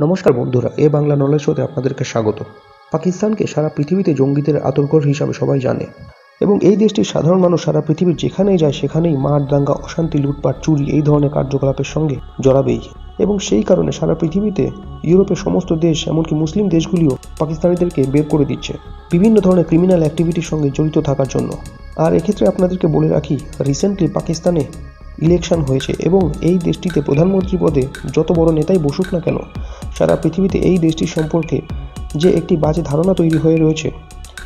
নমস্কার বন্ধুরা, এ বাংলা নলেজ শোতে আপনাদেরকে স্বাগত। পাকিস্তানকে সারা পৃথিবীতে জঙ্গিদের আতঙ্কর হিসাবে সবাই জানে। এবং এই দেশটির সাধারণ মানুষ সারা পৃথিবীর যেখানেই যায়, সেখানেই মার দাঙ্গা, অশান্তি, লুটপাট, চুরি এই ধরনের কার্যকলাপের সঙ্গে জড়াবেই। এবং সেই কারণে সারা পৃথিবীতে ইউরোপের সমস্ত দেশ, এমনকি মুসলিম দেশগুলিও পাকিস্তানিদেরকে বের করে দিচ্ছে বিভিন্ন ধরনের ক্রিমিনাল অ্যাক্টিভিটির সঙ্গে জড়িত থাকার জন্য। আর এক্ষেত্রে আপনাদেরকে বলে রাখি রিসেন্টলি পাকিস্তানে ইলেকশন হয়েছে এবং এই দেশটিতে প্রধানমন্ত্রী পদে যত বড় নেতাই বসুক না কেন, সারা পৃথিবীতে এই দেশটির সম্পর্কে যে একটি বাজে ধারণা তৈরি হয়ে রয়েছে,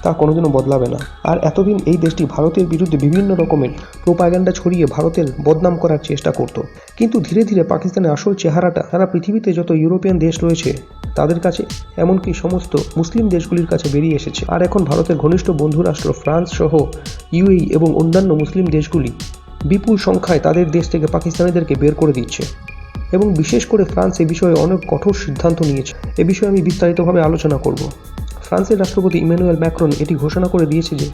তা কোনোদিনও বদলাবে না। আর এতদিন এই দেশটি ভারতের বিরুদ্ধে বিভিন্ন রকমের প্রোপাগ্যান্ডা ছড়িয়ে ভারতের বদনাম করার চেষ্টা করত। কিন্তু ধীরে ধীরে পাকিস্তানের আসল চেহারাটা, সারা পৃথিবীতে যত ইউরোপিয়ান দেশ রয়েছে, তাদের কাছে এমনকি সমস্ত মুসলিম দেশগুলির কাছে বেরিয়ে এসেছে। আর এখন ভারতের ঘনিষ্ঠ বন্ধুরাষ্ট্র ফ্রান্স সহ ইউএই এবং অন্যান্য মুসলিম দেশগুলি বিপুল সংখ্যায় তাদের দেশ থেকে পাকিস্তানিদেরকে বের করে দিচ্ছে। এবং বিশেষ করে ফ্রান্স এ বিষয়ে অনেক কঠোর সিদ্ধান্ত নিয়েছে। এ বিষয়ে আমি বিস্তারিতভাবে আলোচনা করব। ফ্রান্সের রাষ্ট্রপতি ইমানুয়েল ম্যাক্রন এটি ঘোষণা করে দিয়েছে যে,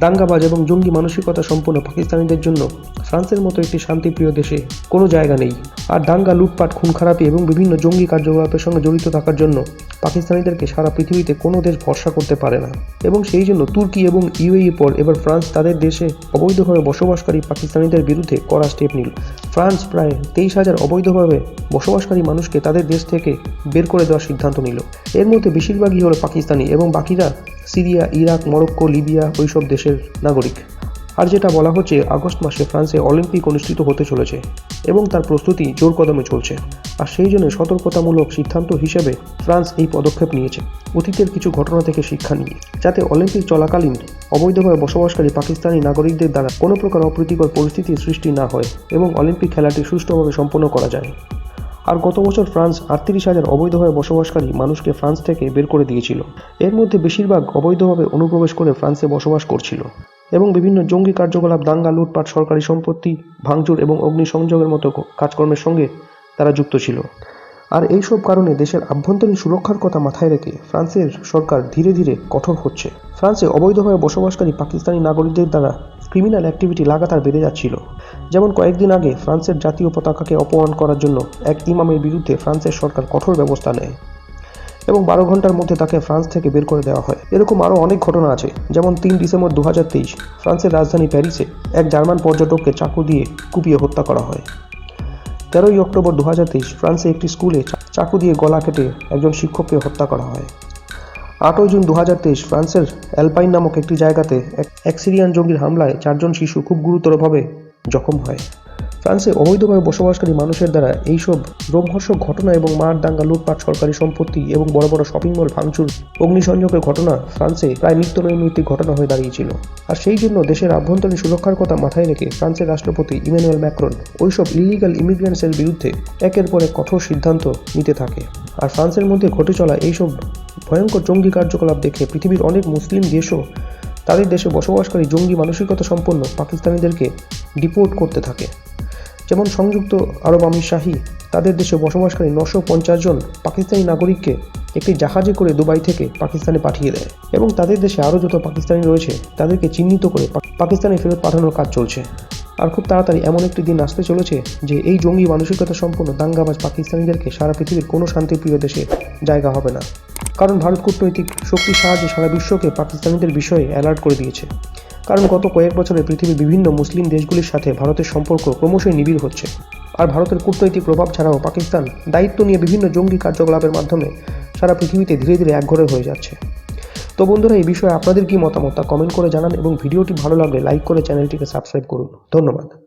দাঙ্গাবাজ এবং জঙ্গি মানসিকতা সম্পন্ন পাকিস্তানিদের জন্য ফ্রান্সের মতো একটি শান্তিপ্রিয় দেশে কোনো জায়গা নেই। আর দাঙ্গা, লুটপাট খুন খারাপি এবং বিভিন্ন জঙ্গি কার্যকলাপের সঙ্গে জড়িত থাকার জন্য পাকিস্তানিদেরকে সারা পৃথিবীতে কোনো দেশ ভরসা করতে পারে না। এবং সেই জন্য তুর্কি এবং ইউএই পর এবার ফ্রান্স তাদের দেশে অবৈধভাবে বসবাসকারী পাকিস্তানিদের বিরুদ্ধে কড়া স্টেপ নিল। ফ্রান্স প্রায় তেইশ হাজার অবৈধভাবে বসবাসকারী মানুষকে তাদের দেশ থেকে বের করে দেওয়ার সিদ্ধান্ত নিল। এর মধ্যে বেশিরভাগই হলো পাকিস্তানি এবং বাকিরা সিরিয়া, ইরাক, মরক্কো, লিবিয়া ওইসব দেশের নাগরিক। আর যেটা বলা হচ্ছে, আগস্ট মাসে ফ্রান্সে অলিম্পিক অনুষ্ঠিত হতে চলেছে এবং তার প্রস্তুতি জোর কদমে চলছে। আর সেই জন্য সতর্কতামূলক সিদ্ধান্ত হিসেবে ফ্রান্স এই পদক্ষেপ নিয়েছে। অতীতের কিছু ঘটনা থেকে শিক্ষা নিয়ে, যাতে অলিম্পিক চলাকালীন অবৈধভাবে বসবাসকারী পাকিস্তানি নাগরিকদের দ্বারা কোনো প্রকার অপ্রীতিকর পরিস্থিতির সৃষ্টি না হয় এবং অলিম্পিক খেলাটি সুষ্ঠুভাবে সম্পন্ন করা যায়। আর গত বছর ফ্রান্স আটত্রিশ হাজার অবৈধভাবে বসবাসকারী মানুষকে ফ্রান্স থেকে বের করে দিয়েছিল। এর মধ্যে বেশিরভাগ অবৈধভাবে অনুপ্রবেশ করে ফ্রান্সে বসবাস করছিল এবং বিভিন্ন জঙ্গি কার্যকলাপ, দাঙ্গা, লুটপাট, সরকারি সম্পত্তি, ভাঙচুর এবং অগ্নিসংযোগের মতো কাজকর্মের সঙ্গে তারা যুক্ত ছিল। আর এইসব কারণে দেশের আভ্যন্তরীণ সুরক্ষার কথা মাথায় রেখে ফ্রান্সের সরকার ধীরে ধীরে কঠোর হচ্ছে। ফ্রান্সে অবৈধভাবে বসবাসকারী পাকিস্তানি নাগরিকদের দ্বারা ক্রিমিনাল অ্যাক্টিভিটি লাগাতার বেড়ে যাচ্ছিল। যেমন কয়েকদিন আগে ফ্রান্সের জাতীয় পতাকাকে অপমান করার জন্য এক ইমামের বিরুদ্ধে ফ্রান্সের সরকার কঠোর ব্যবস্থা নেয় এবং বারো ঘণ্টার মধ্যে তাকে ফ্রান্স থেকে বের করে দেওয়া হয়। এরকম আরও অনেক ঘটনা আছে। যেমন তিন ডিসেম্বর দু হাজার তেইশ, ফ্রান্সের রাজধানী প্যারিসে এক জার্মান পর্যটককে চাকু দিয়ে কুপিয়ে হত্যা করা হয়। তেরোই অক্টোবর দু হাজার তেইশ ফ্রান্সে একটি স্কুলে চাকু দিয়ে গলা কেটে একজন শিক্ষককে হত্যা করা হয়। আটই জুন দু হাজার তেইশ ফ্রান্সের অ্যালপাইন নামক একটি জায়গাতে এক এক সিরিয়ান জঙ্গির হামলায় চারজন শিশু খুব গুরুতরভাবে জখম হয়। ফ্রান্সে অবৈধভাবে বসবাসকারী মানুষের দ্বারা এইসব রোমহর্ষক ঘটনা এবং মার দাঙ্গা লুটপাট, সরকারি সম্পত্তি এবং বড় বড় শপিং মল ভাঙচুর, অগ্নিসংযোগের ঘটনা ফ্রান্সে প্রায় নিত্য নৈমিত্তিক ঘটনা হয়ে দাঁড়িয়েছিল। আর সেই জন্য দেশের আভ্যন্তরীণ সুরক্ষার কথা মাথায় রেখে ফ্রান্সের রাষ্ট্রপতি ইমানুয়েল ম্যাক্রন ওইসব ইলিগাল ইমিগ্রেন্টসের বিরুদ্ধে একের পর এক কঠোর সিদ্ধান্ত নিতে থাকে। আর ফ্রান্সের মধ্যে ঘটে চলা এইসব ভয়ঙ্কর জঙ্গি কার্যকলাপ দেখে পৃথিবীর অনেক মুসলিম দেশও তাদের দেশে বসবাসকারী জঙ্গি মানসিকতা সম্পন্ন পাকিস্তানিদেরকে ডিপোর্ট করতে থাকে। যেমন সংযুক্ত আরব আমির শাহী তাদের দেশে বসবাসকারী নশো পঞ্চাশ জন পাকিস্তানি নাগরিককে একটি জাহাজে করে দুবাই থেকে পাকিস্তানে পাঠিয়ে দেয় এবং তাদের দেশে আরও যত পাকিস্তানি রয়েছে, তাদেরকে চিহ্নিত করে পাকিস্তানে ফেরত পাঠানোর কাজ চলছে। আর খুব তাড়াতাড়ি এমন একটি দিন আসতে চলেছে যে এই জঙ্গি মানসিকতা সম্পন্ন দাঙ্গাবাজ পাকিস্তানিদেরকে সারা পৃথিবীর কোনো শান্তিপ্রিয় দেশে জায়গা হবে না। কারণ ভারত কূটনৈতিক শক্তির সাহায্যে সারা বিশ্বকে পাকিস্তানিদের বিষয়ে অ্যালার্ট করে দিয়েছে। কারণ গত কয়েক বছরে পৃথিবীর বিভিন্ন মুসলিম দেশগুলির সাথে ভারতের সম্পর্ক ক্রমশই নিবিড় হচ্ছে। আর ভারতের কূটনৈতিক প্রভাব ছাড়াও পাকিস্তান দায়িত্ব নিয়ে বিভিন্ন জঙ্গি কার্যকলাপের মাধ্যমে সারা পৃথিবীতে ধীরে ধীরে একঘরে হয়ে যাচ্ছে। তো বন্ধুরা, এই বিষয়ে আপনাদের কী মতামত তা কমেন্ট করে জানান এবং ভিডিওটি ভালো লাগলে লাইক করে চ্যানেলটিকে সাবস্ক্রাইব করুন। ধন্যবাদ।